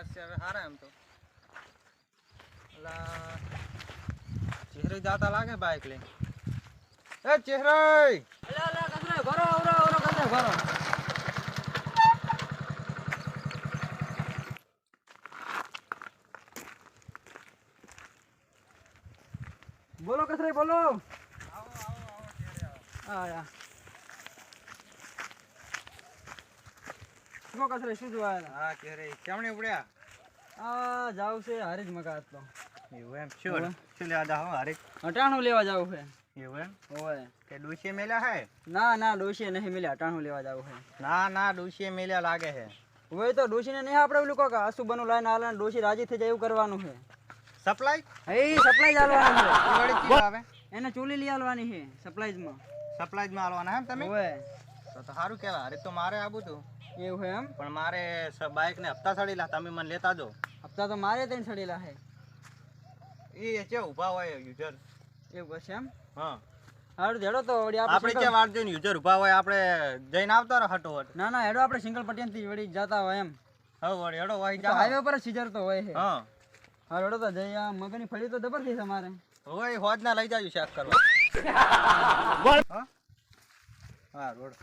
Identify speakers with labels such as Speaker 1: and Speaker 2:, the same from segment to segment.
Speaker 1: એમ તો. ચહેરે જાતા લાગે બાઈક લઈને? એ ચહેરે!
Speaker 2: ભરો આવરો આવરો કચરે ભરો. બોલો કચરે બોલો. હા યા શું કચરે શું જોવા
Speaker 1: હા કે રે કેમણે ઉપડ્યા?
Speaker 2: આ જાવ છે હારીજ મકા તો.
Speaker 1: એવું એમ? શું? શું લેવા જાઓ હારે
Speaker 2: અટાણું લેવા જાવ છે.
Speaker 1: એવું એમ?
Speaker 2: ઓય
Speaker 1: કે ડૂસીએ મેલ્યા હે?
Speaker 2: ના ના ડોશી નહીં મિલે અટાણું લેવા જાવ છે.
Speaker 1: ના ના ડૂસીએ મેલ્યા લાગે હે
Speaker 2: હોય તો ડોશીને નહીં આપણે પેલું કહો કે આસુ બનું લાઈન આલે ડોશી રાજી થઈ જાય એવું કરવાનું છે.
Speaker 1: સપ્લાય
Speaker 2: એ સપ્લાય જ
Speaker 1: છે. આવે?
Speaker 2: એને ચોલી લઈ આલવાની છે સપ્લાયમાં
Speaker 1: સપ્લાયમાં આલવાના હે તમે?
Speaker 2: ઓય
Speaker 1: તો સારું કહેવાય હારે તો મારે આવું તું.
Speaker 2: એવું છે એમ?
Speaker 1: પણ મારે બાઇક ને હપ્તા સડેલા તમે મને લેતા જો
Speaker 2: હપ્તા તો મારે ત્રણ સડેલા હે.
Speaker 1: એ છે ઊભા હોય યુઝર
Speaker 2: એવું હશે એમ?
Speaker 1: હા.
Speaker 2: હારું હેડો તો વળી આપણે
Speaker 1: આપણે જે વાર જોઈને યુઝર ઊભા હોય આપણે જઈને આવતા રહો હટોહટ.
Speaker 2: ના ના હેડો આપણે સિંગલ પટિયાથી વળી જતા હોય એમ.
Speaker 1: હવે વળી હેડો વાહી
Speaker 2: તો હાઈવે પર જ સીઝર તો હોય
Speaker 1: હા.
Speaker 2: હા. હેડો તો જઈ આ મગની ફળી તો દબર થઈ તમારે
Speaker 1: હોય હોજ ના લઈ જાજો શેક કરવા. હા? હા રોડ.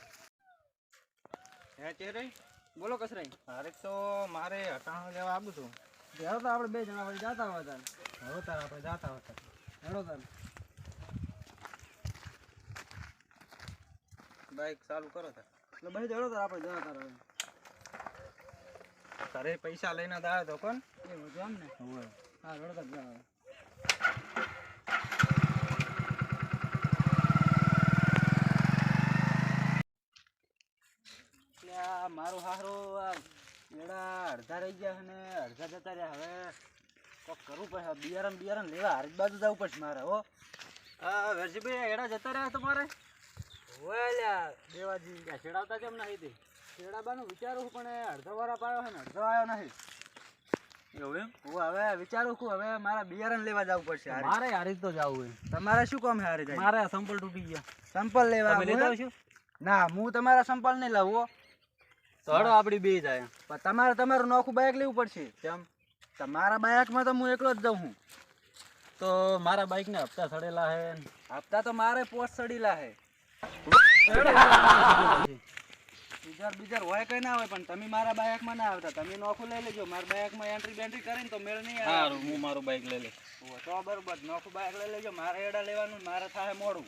Speaker 1: હે ચેરે
Speaker 2: બોલો કસરાઈ.
Speaker 1: હારે તો મારે અટાણું લેવા આવું છું.
Speaker 2: ઘેરો તો આપણે બે જણા વળી જતા તાર.
Speaker 1: હવે તાર આપણે જાતા હતા
Speaker 2: હેડો તાર.
Speaker 1: બાઈક ચાલુ કરો તાર.
Speaker 2: એટલે ભાઈ હેડો તાર આપણે જતા તાર
Speaker 1: તારે પૈસા લઈને દાવે તો કોણ?
Speaker 2: એ છે એમ ને. હા હેડો તાર હવે એટલે આ મારો હારો એડા અડધા રહી ગયા અને અડધા જતા રહ્યા. હવે કોક કરવું પડે બિયારણ બિયારણ લેવા. હારી બાજુ જવું પડશે મારે હો. હા વેરજીભાઈ એડા જતા રહ્યા તમારે? હોય દેવાજી છેડાવતા કેમ નહીં તે છેડાવાનું વિચારું પણ અડધો વાળા પાડ્યો છે ને અડધો આવ્યો નહીં
Speaker 1: એવું એમ?
Speaker 2: હું હવે વિચારું છું હવે મારા બિયારણ લેવા જવું પડશે
Speaker 1: મારે હારી તો જવું
Speaker 2: તમારે શું કામ છે હારી જાય
Speaker 1: મારે સંપલ તૂટી ગયા.
Speaker 2: સંપલ લેવા ના હું તમારા સંપલ નહીં લાવું.
Speaker 1: તો હડો આપડી બે જાય
Speaker 2: પણ તમારે તમારું નોખું બાઇક લેવું પડશે. કેમ? તમારા બાઇકમાં તો હું એકલો જ જઉં છું
Speaker 1: તો મારા બાઇક ને હપ્તા સડેલા હે
Speaker 2: હપ્તા તો મારે પોસ્ટ સડેલા હે. બીજા બીજા હોય કઈ ના હોય પણ તમે મારા બાઇકમાં ના આવતા. તમે નોખું લઈ લેજો. મારા બાઇકમાં એન્ટ્રી બેન્ટ્રી કરીને તો મેળ નહીં આવે.
Speaker 1: હું મારું બાઇક લઈ લે
Speaker 2: તો બરોબર. નોખું બાઇક લઈ લેજો. મારે એડા લેવાનું મારે થાય મોડું.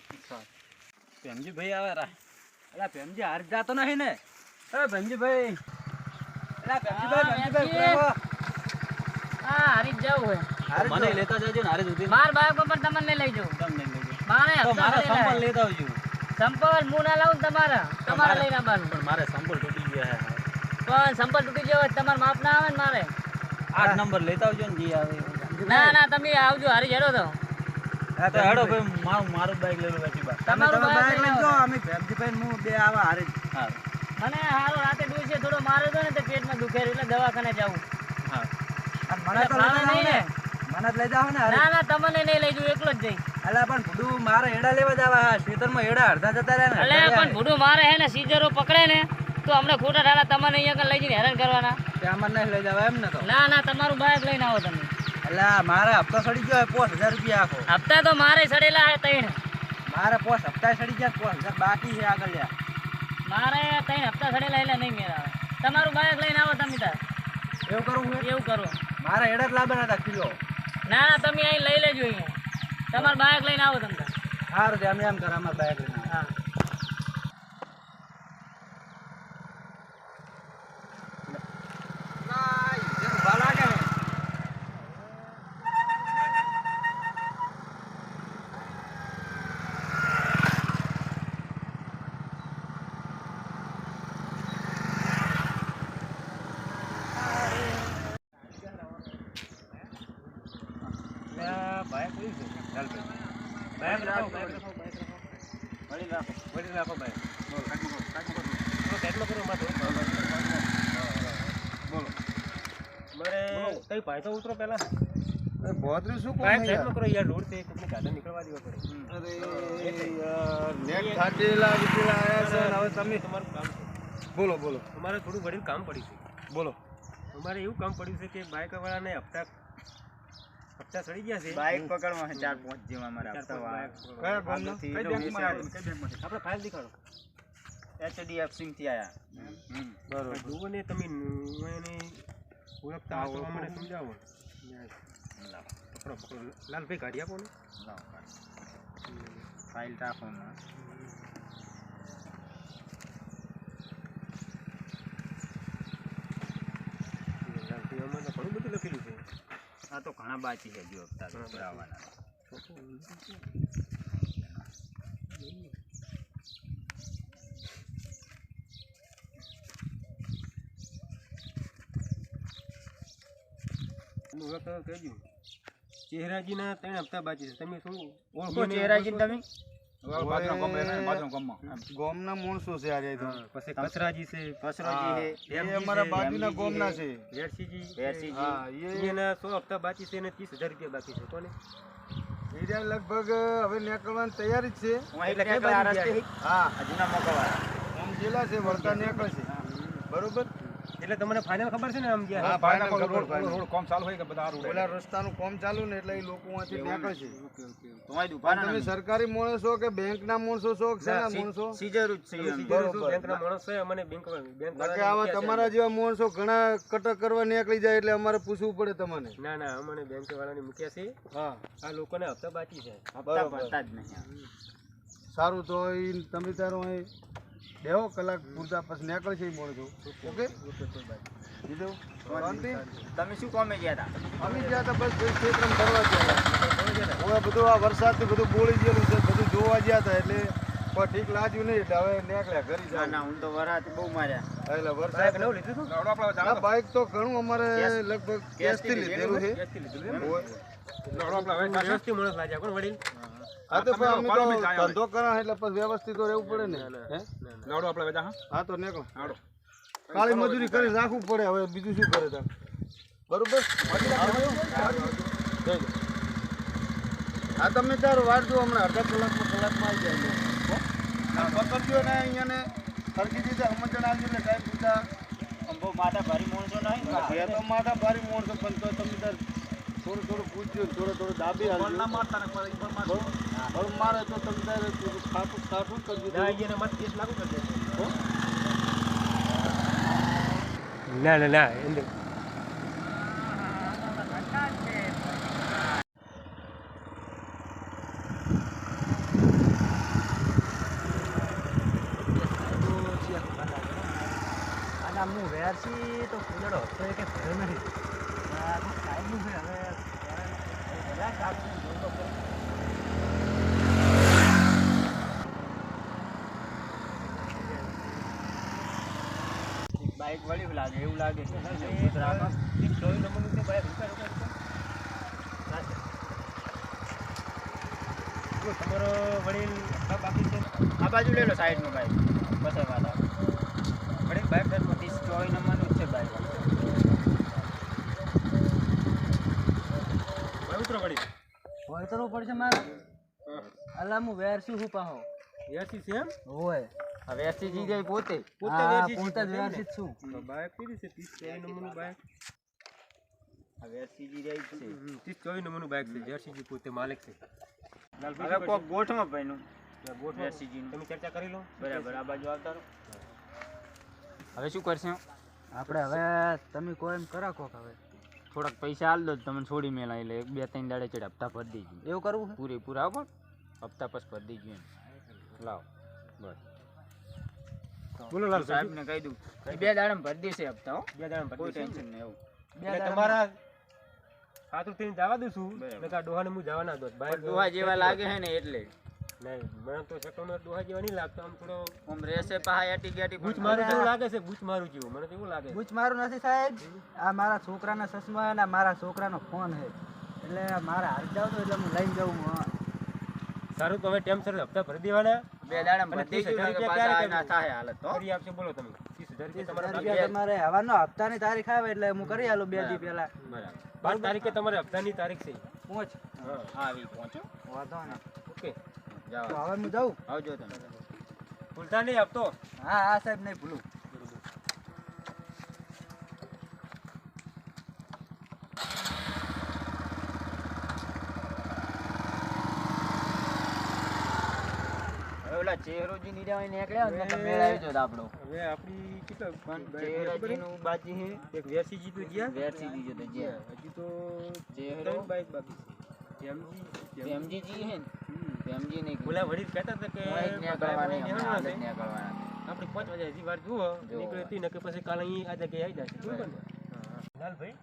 Speaker 1: પ્રેમજી ભાઈ આવે રા.
Speaker 2: અલા ભેમજી હાર જાતો નહીં ને. એ ભેમજીભાઈ ભેમજીભાઈ ઊભા રહો.
Speaker 3: હા હારી જવું
Speaker 2: હારી
Speaker 1: મને. લેતા જજો ને હારે સુધી
Speaker 3: માર બાઈક પર તમને લઈ જવું
Speaker 1: તમને લેજો
Speaker 3: મારે
Speaker 1: તો મારા સંપલ. લેતા આવજો.
Speaker 3: સંપલ હું ના લાવું તમારા? તમારે લઈને આવવાનું.
Speaker 1: પણ મારે સંપલ તૂટી ગયા હે.
Speaker 3: પણ સંપલ તૂટી ગયો તમારે માપ ના આવે ને મારે?
Speaker 1: આઠ નંબર લેતા આવજો ને જી આવે
Speaker 3: ના ના તમે આવજો હારી હેડો તો.
Speaker 2: હા,
Speaker 1: તો હેડો ભાઈ મારું મારું બાઈક લઈ લો પછી બા
Speaker 2: તમે
Speaker 3: તમારું
Speaker 2: તમે
Speaker 3: બાઈક
Speaker 2: બાઈક
Speaker 3: લઈને
Speaker 2: લઈને જો
Speaker 3: આવો.
Speaker 2: અમે ભેમજીભાઈ ને હું બે આવા હારે
Speaker 1: હા
Speaker 3: મને હારો રાતે ડોસે થોડો માર્યો હતો ને તે પેટમાં દુખે એટલે દવાખાને જાવું
Speaker 1: હા.
Speaker 2: અને મને તો લઈ
Speaker 3: જાવ
Speaker 2: ને. મને લઈ જાવ ને
Speaker 3: ના ના તમને નહીં લઈ જવું એકલો જ જઈ
Speaker 2: અલા પણ ભૂડું મારે એડા લેવા જવા હા ખેતરમાં એડા અડધા જતા રહ્યા ને અલે
Speaker 3: પણ ભૂડું મારે હે ને સીજરો પકડે ને તો અમને ખોટા ઠાલા તમને અહીંયા આગળ લઈ જઈને હેરાન કરવાના.
Speaker 2: ત્યાં મને નહીં લઈ જવા એમ ને તો.
Speaker 3: ના ના તમારું બાઈક લઈને આવો તમે.
Speaker 2: અલા મારે હપ્તો સડી ગયો પોસ હજાર રૂપિયા આખો.
Speaker 3: હપ્તા તો મારે સડેલા હે ત્રણ
Speaker 2: મારે પોસ હપ્તા સડી ગયા પોસ હજાર બાકી છે આગળ લ્યા.
Speaker 3: મારે ત્રણ હપ્તા સડેલા એટલે નહીં મેળ આવે તમારું બાઈક લઈને આવો તમે તાર.
Speaker 2: એવું કરું
Speaker 3: એવું કરો.
Speaker 2: મારે એડા જ લાવવાના હતા કિલો
Speaker 3: ના ના તમે અહીં લઈ લેજો અહીંયા. તમારું બાઈક લઈને આવો તમે.
Speaker 2: સારું છે અમે એમ કરે અમારે બાઈક લઈને.
Speaker 3: હા
Speaker 2: ઊભા લાગે છે.
Speaker 1: બાઇક લઈ છે ચાલ બાઇક રાખો બાઇક રાખો બાઇક રાખો વળી રાખો વળી રાખો બાઇક બોલો કાટમાં કરો કાટમાં કરો કાટમાં કરો માથે બોલો મારે કઈ ભાઈ તો ઉતરો પહેલા.
Speaker 2: બોતરું શું
Speaker 1: બાઇક સાઈડમાં કરો યાર? રોડથી કોઈને ગાડા નીકળવા દેવા પડે.
Speaker 2: નેટ ફાટેલા વિકેલા આયા છે હવે તમે
Speaker 1: તમારું કામ
Speaker 2: બોલો બોલો.
Speaker 1: તમારે થોડું વડીલ કામ પડી છે.
Speaker 2: બોલો.
Speaker 4: અમારે એવું કામ પડ્યું છે કે બાઇક વાળાને હપ્તા હપ્તા ચડી ગયા છે.
Speaker 5: બાઇક પકડવા ચાર પાંચ જેવા મારા હપ્તા
Speaker 4: પાંચ
Speaker 5: વાળા.
Speaker 4: બાઇક.
Speaker 5: કયા ગામનો?
Speaker 4: કઈ
Speaker 5: કઈ
Speaker 4: બેંકમાં
Speaker 5: બેંકમાં
Speaker 4: આપણે ફાઇલ દેખાડો.
Speaker 5: HDFC થી આયા
Speaker 4: બરોબર. જુઓ ને તમે એને ઓળખતા આવો મને સમજાવો પકડો પકડો. લાલભાઈ કાઢી આપો ને.
Speaker 5: ફાઇલ રાખો
Speaker 4: ઘણું બધું લખેલું છે.
Speaker 5: આ તો ઘણા બાકી છે જો હપ્તા ભરાવાના.
Speaker 4: તમે ઓળખતા હોય ચહેરાજીના ત્રણ હપ્તા બાકી છે. તમે શું ઓળખો
Speaker 5: શું તમે?
Speaker 6: ગોમના માણસો છે આ
Speaker 4: પછી કચરાજી છે
Speaker 5: કસરોજી છે.
Speaker 6: એ અમારા બાજુના ગોમના
Speaker 5: છે.
Speaker 6: છે.
Speaker 4: વેરસીજી
Speaker 5: વેરસીજી.
Speaker 6: હા
Speaker 4: એના સો હપ્તા બાકી છે અને ત્રીસ હજાર રૂપિયા બાકી છે. કોને?
Speaker 6: એરિયા લગભગ હવે નીકળવાની તૈયારી જ છે.
Speaker 5: હું
Speaker 4: એટલે
Speaker 5: રસ્તે.
Speaker 6: હા. છે નીકળશે બરોબર?
Speaker 4: એટલે તમને ફાઇનલ ખબર છે ને આમ ગયા?
Speaker 6: હા ફાઇનલ ખબર રોડ
Speaker 4: કામ ચાલુ હોય કે બધા
Speaker 6: ઓલા રસ્તાનું કામ ચાલુ ને એટલે એ લોકો અહીંથી છે.
Speaker 5: ઓકે ઓકે
Speaker 6: તમારી
Speaker 5: દુકાન
Speaker 6: તમે સરકારી માણસો કે બેંકના માણસો છો કે શેના માણસો?
Speaker 5: સીજર જ છે
Speaker 6: બરોબર.
Speaker 4: બેંકના માણસ છે અમને બેંક બેંક
Speaker 6: નકે આવા તમારા જેવા માણસો ઘણા કટક કરવા નીકળી જાય એટલે અમારે પૂછવું પડે તમને.
Speaker 4: ના ના અમને બેંક વાળાને મૂક્યા છે.
Speaker 6: હા.
Speaker 4: આ લોકોને હપ્તા બાકી છે.
Speaker 5: હપ્તા ભરતા જ નહીં
Speaker 6: સારું તો તમે તારો અહીં બેહો કલાક પૂરતા પછી નીકળશે માણસો ઓકે? દીધું?
Speaker 5: તમે શું કોમે ગયા હતા
Speaker 6: અમે ગયા હતા બસ ક્ષેત્રમ ફરવા ગયા હતા હવે બધું આ વરસાદથી બધું બોળી ગયેલું છે બધું જોવા ગયા હતા એટલે ઠીક લાગ્યું નહીં એટલે હવે નીકળ્યા ઘરે જાય
Speaker 5: ના હું તો વરાત બહુ માર્યા.
Speaker 6: એટલે
Speaker 4: બાઈક
Speaker 6: વરસાદ
Speaker 4: નવું લીધું હતું
Speaker 6: બાઇક તો ઘણું અમારે લગભગ
Speaker 5: કેશથી
Speaker 6: લીધેલું છે?
Speaker 4: ગેસથી લીધું એમ?
Speaker 6: હોય.
Speaker 4: વ્યવસ્થિત માણસ લાગ્યા કોણ વડીલ
Speaker 6: હા તો તો ધંધો કરા એટલે પછી વ્યવસ્થિત તો રહેવું પડે ને
Speaker 4: ના,
Speaker 6: આપણે
Speaker 4: ના.
Speaker 6: હા? તો નીકળો. કાળી મજૂરી કરી રાખવું પડે હવે બીજું શું કરે તાર? બરોબર. હા તમે તાર વાર જો હમણાં અડધા કલાકમાં કલાકમાં આવી જાય હો? પકડજો ને અહીંયા ને ખરીદી દીધા સમજણ આવજો ને ટાઈમ પૂછા
Speaker 5: બહુ માથા ભારી મોણસો નહીં.
Speaker 6: માથા તો ભારી મોણસો પણ તો તમે તાર થોડું થોડું પૂછજો ને થોડું થોડું દાબી હાલજો. બળ મારે તો તમે તારે ખાટું જ કરજો
Speaker 4: ના, અહીંયાના માથે કેસ લાગુ કરી દેજો. ના ના ના
Speaker 5: અને હું વેરસી તો ફૂલડો હતો કે ભર્યો નથી આ તો સાહેબનું છે હવે બધા કાપશું જોઈ તો ખરી. બાઈક વળી લાગે એવું લાગે છે.
Speaker 4: ચોવીસ નંબરનું છે બાય રૂપિયા. તમારો વડીલ બાકી છે.
Speaker 5: આ બાજુ લઈ લો સાઈડમાં બાઈક વાત આવે.
Speaker 4: વડીલ સાઈડમાં
Speaker 5: ત્રીસ ચોવીસ નંબરનું જ છે બાઈક
Speaker 4: ભાઈ. ઉતરો વડીલ.
Speaker 1: પડશે મારે? અલા હું વેરસી હું પાહો.
Speaker 4: એસી છે એમ?
Speaker 1: હોય.
Speaker 5: હવે એસી જી ગઈ પોતે.
Speaker 4: પોતે
Speaker 1: હા, પોતે જ
Speaker 4: પોતે
Speaker 1: વેરસી છું.
Speaker 4: તો બાઇક કીધી છે ત્રીસ ચોવીસ નંબરનું બાઇક
Speaker 5: હવે જી જ છે.
Speaker 4: નંબરનું બાઇક છે જર્સીજી પોતે માલિક છે.
Speaker 5: હવે કોક ગોઠમાં ભાઈનું.
Speaker 4: ગોઠવો.
Speaker 5: જર્સીજી નું.
Speaker 4: તમે ચર્ચા કરી લો.
Speaker 5: બરાબર આ બાજુ આવતા રહો. હવે શું કરશે?
Speaker 1: આપણે હવે તમે કોઈ એમ કરા કોક હવે.
Speaker 5: થોડાક પૈસા આલ દો તમે તમને છોડી મેલા એટલે એક બે ત્રણ દાડે ચડે હપ્તા ભરી દેજો.
Speaker 1: એવું કરવું છે?
Speaker 5: પૂરેપૂરા આવો પણ હપ્તા પછી ભરી દેજો એમ. લાવો. બસ.
Speaker 4: બોલો લાલ સાહેબ.
Speaker 5: ને કહી દઉં. બે દાડે ભરી દેશે હપ્તા હો.
Speaker 4: બે જણા
Speaker 5: કોઈ ટેન્શન નહીં એવું.
Speaker 4: એટલે તમારા સાતું તેને જવા દઉં છું આ ડોહાને હું જવા ના દો ભાઈ
Speaker 5: ડોહા જેવા લાગે છે ને એટલે.
Speaker 4: નહીં મને તો શકવનો ડોહા જેવા નહીં લાગતો. આમ થોડો
Speaker 5: આમ રહેશે પહા એટી ગેટી
Speaker 4: બૂચ મારું જેવું લાગે છે બૂચ મારું જેવું. મને તો એવું લાગે.
Speaker 1: બૂચ મારું નથી સાહેબ. આ મારા છોકરાના ચશ્મા અને મારા છોકરાનો ફોન છે. એટલે મારે હારી જાવ તો એટલે હું લઈને જાઉં હા.
Speaker 4: સારું તો હવે ટાઈમસર હપ્તા ભરી દેવાના.
Speaker 5: બે દાડા ભરી દેજો
Speaker 4: 30,000 રૂપિયા
Speaker 5: પાછા
Speaker 4: ક્યારે
Speaker 5: ના થાય હાલત તો
Speaker 4: ફરી આપશે બોલો તમે. 30000 રૂપિયા તમારા
Speaker 1: હવાનો હપ્તાની તારીખ આવે એટલે હું કરી આલું બે દી પહેલા.
Speaker 5: બરાબર.
Speaker 4: પાંચ તારીખે તમારે હપ્તાની તારીખ છે.
Speaker 1: પહોંચ
Speaker 4: હા.
Speaker 5: આવી પહોંચો.
Speaker 1: વાંધો ના
Speaker 4: ઓકે.
Speaker 1: તો
Speaker 5: જાઓ
Speaker 1: હવે હું જાઉં?
Speaker 5: આવજો તમે.
Speaker 4: ભૂલતા નહીં આપતો.
Speaker 1: હા હા સાહેબ નહીં ભૂલું.
Speaker 5: ઓલા ચેહરોજી ની રહ્યા નીકળ્યા ને તો મેળ આવી જતો આપણો.
Speaker 4: હવે આપણી કેટલા
Speaker 5: પણ ચેહરાજી નું બાકી હે
Speaker 4: એક વેરસી જીતું ગયા?
Speaker 5: વેરસી દીજો તો જે
Speaker 4: હજી તો ચેરો બાઈક બાકી છે. જેમજી
Speaker 5: જેમજી જી હે જેમજી ને
Speaker 4: ઓલા વડીલ કહેતા હતા કે
Speaker 5: નીકળવાની
Speaker 4: નીકળવાના છે. આપણે પાંચ વાગે હજી વાર જુઓ. નીકળે તી ને કે પછી કાલે અહીં આ જગ્યાએ આવી જશે. બરોબર લાલભાઈ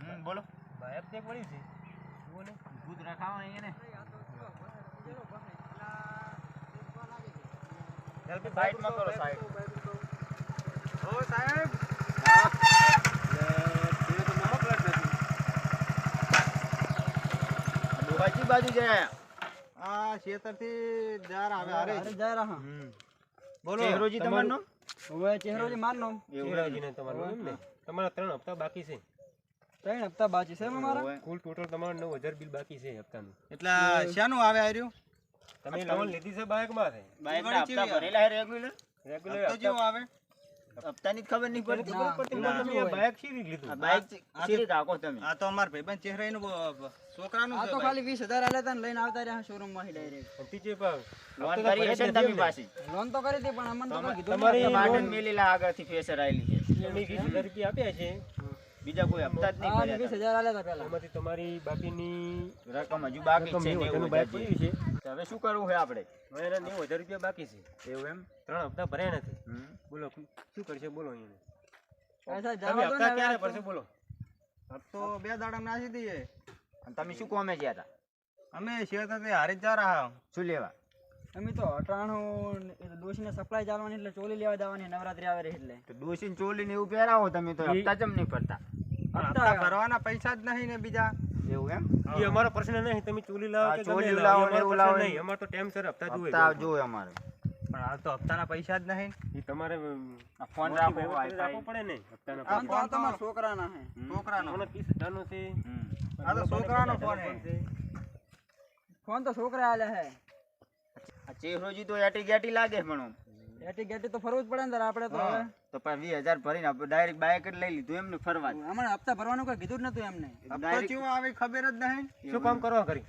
Speaker 5: હમ બોલો.
Speaker 4: બાયક તે પડી છે. જુઓ ને.
Speaker 5: ભૂત રખાવા એને
Speaker 4: લાલભાઈ
Speaker 5: સાઈડમાં કરો સાઈડ
Speaker 1: ઓ સાહેબ.
Speaker 5: દુહાજી બાજુ જાય.
Speaker 1: આ ખેતરથી જાર આવે અરે
Speaker 5: અરે જા રહા
Speaker 1: બોલો.
Speaker 5: ચેહરોજી તમારનો
Speaker 1: હવે ચહેરોજી મારનો
Speaker 4: ચેહરાજીને તમારું એમ ને? તમારા ત્રણ હપ્તા બાકી છે.
Speaker 1: ત્રણ હપ્તા બાકી છે મારા
Speaker 4: કુલ ટોટલ તમારું નવ હજાર બિલ બાકી છે હપ્તાનું.
Speaker 1: એટલે શાનું આવે આર્યું
Speaker 4: તમે લોન લીધી છે બાઇકમાં માં
Speaker 5: બાઈક ના હપ્તા ભરેલા છે રેગ્યુલર
Speaker 4: રેગ્યુલર
Speaker 1: હપ્તા જેવું આવે?
Speaker 5: હપ્તાની ખબર નહીં પડતી.
Speaker 4: પડતી આ બાઇક રીતે લીધું?
Speaker 5: આ બાઈક શીરી કાકો તમે?
Speaker 1: આ તો અમાર ભાઈબંધ ચહેરાનું બ- છોકરાનું
Speaker 7: આ તો ખાલી વીસ હજાર આલ્યા તા ને લઈને આવતા રહ્યા શોરૂમમાં ડાયરેક્ટ
Speaker 4: અને જે ભાવ
Speaker 5: લોન કરી છે તમે પાછી.
Speaker 7: લોન તો કરી હતી પણ અમને તો કીધું
Speaker 4: તમારી
Speaker 5: માર્ટન મેલીલા આગળથી ફેસર આયેલી છે.
Speaker 4: અમે વીસ હજાર રૂપિયા આપ્યા છે.
Speaker 5: બીજા કોઈ હપ્તા જ નહીં ભર્યા
Speaker 7: 20000 આલ્યા તા
Speaker 4: પહેલા. તમારી બાકીની
Speaker 5: રકમ હજુ બાકી છે
Speaker 4: બાઇક
Speaker 5: હજાર
Speaker 4: પડી છે.
Speaker 5: હવે શું કરવું છે આપણે?
Speaker 4: હવે એના નેવું હજાર રૂપિયા બાકી છે.
Speaker 5: એવું એમ?
Speaker 4: ત્રણ હપ્તા ભર્યા નથી. બોલો શું કરશે? બોલો અહીંયા.
Speaker 7: હા,
Speaker 4: તમે
Speaker 7: ને
Speaker 4: હપ્તા ક્યારે ભરશે? બોલો.
Speaker 1: તો બે દાડા નાસી દઈએ.
Speaker 5: અને તમે શું કોમે ગયા હતા?
Speaker 1: અમે ખેતરથી હારી જ રહ્યા
Speaker 5: શું લેવા?
Speaker 7: અમે તો અટાણું તો સપ્લાય ચાલવાની એટલે ચોલી લેવા જવાની નવરાત્રી આવે એટલે.
Speaker 5: તો ચોલી ને એવું પહેરાવો તમે તો હપ્તા ચમ નહીં ભરતા?
Speaker 1: હપ્તા ભરવાના પૈસા જ નહીં ને બીજા.
Speaker 5: એવું એમ?
Speaker 4: એ અમારો પ્રશ્ન નહીં તમે ચોલી લાવો કે ગમે
Speaker 5: લાવો.
Speaker 4: લાવો
Speaker 5: ને
Speaker 4: એ અમારો
Speaker 5: એવું લાવો
Speaker 4: નહીં અમારે તો ટાઈમસર હપ્તા જોઈએ
Speaker 5: હપ્તા જોવે અમારે.
Speaker 1: પણ હાલ તો હપ્તાના પૈસા જ નહીં.
Speaker 4: એ તમારે
Speaker 5: ફોન
Speaker 4: મોટી
Speaker 5: રાખો
Speaker 4: વહીવટ કરી રાખવો પડે ને હપ્તાના
Speaker 7: આમ તો તમારા છોકરાના હે
Speaker 1: છોકરાનો.
Speaker 4: છે.
Speaker 1: આ તો છોકરાનો ફોન હે.
Speaker 7: ફોન તો છોકરા આલ્યા હે.
Speaker 5: આ ચેહરોજી તો એટી ગેટી લાગે પણ.
Speaker 7: એટી ગેટી તો ફરવું જ પડે ને તારે આપણે તો હવે.
Speaker 5: તો પણ વીસ હજાર ભરીને ડાયરેક્ટ બાઇક જ લઈ લીધું એમને ફરવા.
Speaker 7: હમણાં હપ્તા ભરવાનું કોઈ કીધું જ નતું એમને.
Speaker 1: હપ્તો
Speaker 5: Direct-
Speaker 1: આવે ખબર જ નહીં.
Speaker 4: શું કામ કરવા કરી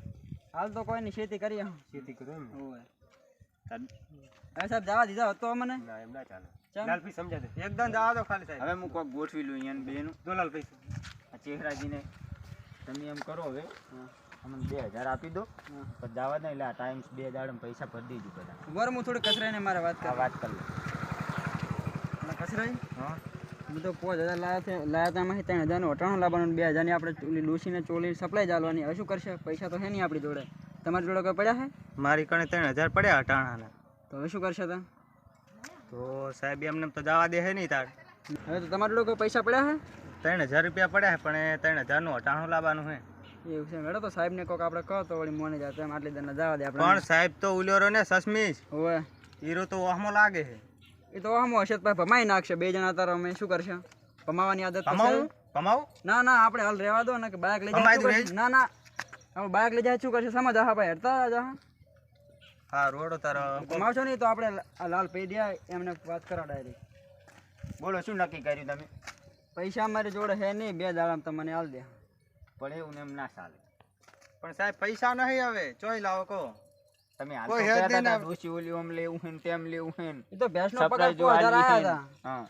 Speaker 7: હાલ તો કોઈ ની ખેતી કરી
Speaker 4: ખેતી કરો એમ.
Speaker 7: ઓય હવે સાહેબ જવા દીધા હતો અમને?
Speaker 4: ના એમ ના ચાલે. લાલભાઈ સમજા દે.
Speaker 1: એકદમ જવા દો ખાલી સાહેબ.
Speaker 5: હવે હું કોક ગોઠવી લઉં અહીંયા બેનું.
Speaker 4: જો લાલભાઈ
Speaker 5: આ ચેહરાજીને તમે એમ કરો હવે. અમને બે હજાર આપી દો. પણ જવા દે એટલે આ ટાઈમ બે હજાર પૈસા ભરી દીધું બધા.
Speaker 7: બર હું થોડી કચરાઈને મારે વાત કર.
Speaker 5: વાત કરી લો.
Speaker 7: કચરાઈ
Speaker 5: હા.
Speaker 7: હું તો પાંચ હજાર લાયા છે લાયા હતા એમાંથી ત્રણ હજારનું અટાણું લાવવાનું બે હજારની આપણે ચોલી ડોસીને ચોલી સપ્લાય ચાલવાની. હવે શું કરશે? પૈસા તો છે નહીં આપણી જોડે. તમારી જોડે કોઈ પડ્યા છે?
Speaker 1: મારી કણે ત્રણ હજાર પડ્યા અટાણાના
Speaker 7: તો હવે શું કરશે તમે
Speaker 1: તો સાહેબ એમને તો જવા દે હે નહીં તાર.
Speaker 7: હવે તો તમારી જોડે કોઈ પૈસા પડ્યા હે
Speaker 1: ત્રણ હજાર રૂપિયા પડ્યા હે પણ એ ત્રણ હજારનું અટાણું લાવવાનું છે.
Speaker 7: એવું છે. મેડો તો સાહેબ ને કોક આપણે કહો તો વળી મોને જાતે એમ આટલી દરના જવા દે
Speaker 1: પણ સાહેબ તો ઉલ્યોરો ને સસમીશ
Speaker 7: હવે.
Speaker 1: હીરો તો ઓહમો લાગે છે.
Speaker 7: એ તો ઓહમો હશે તો ભમાઈ નાખશે. બે જણા તારા અમે શું કરશે? ભમાવાની આદત તો છે?
Speaker 1: કમાવું કમાવું
Speaker 7: ના ના આપણે હાલ રહેવા દો ને કે બાઇક લઈ જાય? ના ના. હવે બાઇક લઈ જાય શું કરશે? સમજ હા ભાઈ હેડતા જા
Speaker 1: હા રોડો તારો.
Speaker 7: કમાવશો નહીં તો આપણે આ લાલ પૈ દે એમને વાત કરા ડાયરેક્ટ
Speaker 5: બોલો શું નક્કી કર્યું તમે?
Speaker 7: પૈસા અમારી જોડે હે નહીં બે દાડા તમને હાલ દે.
Speaker 5: પણ એવું એમ ના ચાલે.
Speaker 1: પણ સાહેબ પૈસા નહીં હવે ચોય લાવો કહો.
Speaker 5: તમે હાલ તો કહેતા હતા,
Speaker 1: ને.
Speaker 5: ઓલી ઓમ લેવું હે તેમ લેવું હે
Speaker 7: એ તો ભેંસનો પગાર
Speaker 5: જો
Speaker 7: પોચ હજાર
Speaker 5: આલી
Speaker 7: આયા હતા.
Speaker 5: હા.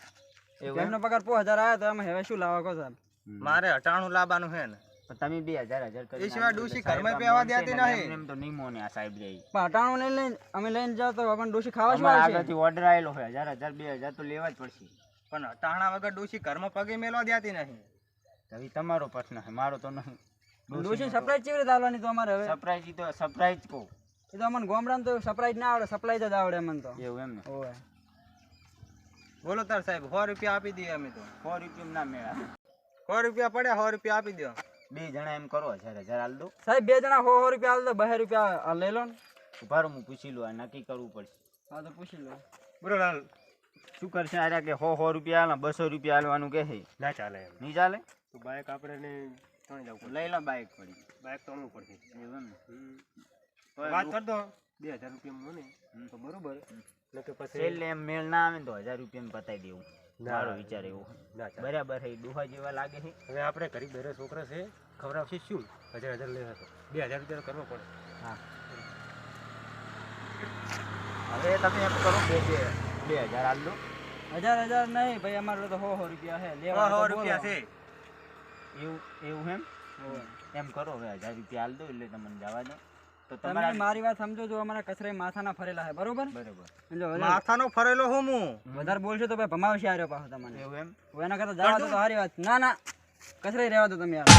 Speaker 5: એવું એમ?
Speaker 7: પગાર પોચ આયા હતા અમે હવે શું લાવવા કહો સાહેબ?
Speaker 1: મારે અટાણું લાવવાનું છે ને.
Speaker 5: તમે બે હજાર હજાર
Speaker 1: કરી સિવાય ડોશી ઘરમાં
Speaker 5: આમ
Speaker 1: દેતી નહીં.
Speaker 5: એમ તો મોને આ સાહેબ રહી
Speaker 7: પણ લઈ લઈને અમે લઈને જાવ તો ખાવા શું આવશે?
Speaker 5: આગળથી ઓર્ડર આવેલો હોય હજાર હજાર બે હજાર તો લેવા જ પડશે.
Speaker 1: પણ અટાણા વગર ડોશી ઘરમાં પગે મેલવા દેતી નહીં.
Speaker 5: તો એ તમારો પ્રશ્ન છે મારો તો નહીં
Speaker 7: ડોશી સરપ્રાઈઝ કેવી રીતે આવવાની તો અમારે હવે?
Speaker 5: સરપ્રાઈઝ તો સરપ્રાઈઝ કહું.
Speaker 7: એ તો અમને ગામડામાં તો સરપ્રાઈઝ ના આવડે સપ્લાય જ આવડે અમને તો.
Speaker 5: એવું એમ ને?
Speaker 7: ઓય.
Speaker 1: બોલો તાર સાહેબ સો રૂપિયા આપી દઈએ અમે તો.
Speaker 5: સો રૂપિયા ના મેળા.
Speaker 1: સો રૂપિયા પડ્યા સો રૂપિયા આપી દો
Speaker 5: બે જણા એમ કરો જરા જરા હાલ દો.
Speaker 7: સાહેબ બે જણા સો સો રૂપિયા હાલ દો બે રૂપિયા આ લઈ લો ને.
Speaker 5: ઊભા હું પૂછી લઉં આ નક્કી કરવું પડશે.
Speaker 7: હા તો પૂછી લો.
Speaker 4: બોલો લાલ.
Speaker 5: શું કરશે આર્યા કે સો સો રૂપિયા હાલો બસો રૂપિયા આલવાનું કે છે?
Speaker 4: ના ચાલે
Speaker 5: નહીં ચાલે?
Speaker 4: તો બાઇક આપણે ને ત્રણ જવું
Speaker 5: લઈ લો બાઇક પડી.
Speaker 4: બાઇક ત્રણવું પડશે.
Speaker 5: એવું ને?
Speaker 4: વાત કર દો. બે હજાર રૂપિયા મને. તો બરોબર. ને કે પછી
Speaker 5: છેલ્લે એમ મેળ ના આવે ને તો હજાર રૂપિયા પતાવી દેવું.
Speaker 4: ના.
Speaker 5: મારો વિચાર એવો. બરાબર છે ડોહા જેવા લાગે છે.
Speaker 4: હવે આપણે ગરીબ દરે છોકરા છે ખવડાવશે શું? હજાર હજાર લેવા તો. બે હજાર રૂપિયા કરવો પડે.
Speaker 5: હા. હવે તમે એમ કરો બે. બે હજાર આલ
Speaker 7: હજાર હજાર નહીં ભાઈ અમારે તો સો સો રૂપિયા છે. લેવા
Speaker 5: સો રૂપિયા છે. એવું એવું એમ? એમ કરો હવે હજાર રૂપિયા આલ દો એટલે તમને જવા દો. તો
Speaker 7: તમે મારી વાત સમજો જો અમારા કચરે માથાના ફરેલા છે બરોબર?
Speaker 5: બરોબર.
Speaker 1: માથાનો ફરેલો હું હું?
Speaker 7: વધારે બોલશો તો ભાઈ ભમાવશે આર્યો પાછો તમને.
Speaker 5: એવું એમ?
Speaker 7: એના કરતા જવા દો તો સારી વાત. ના ના કચરે રહેવા દો તમે યાર.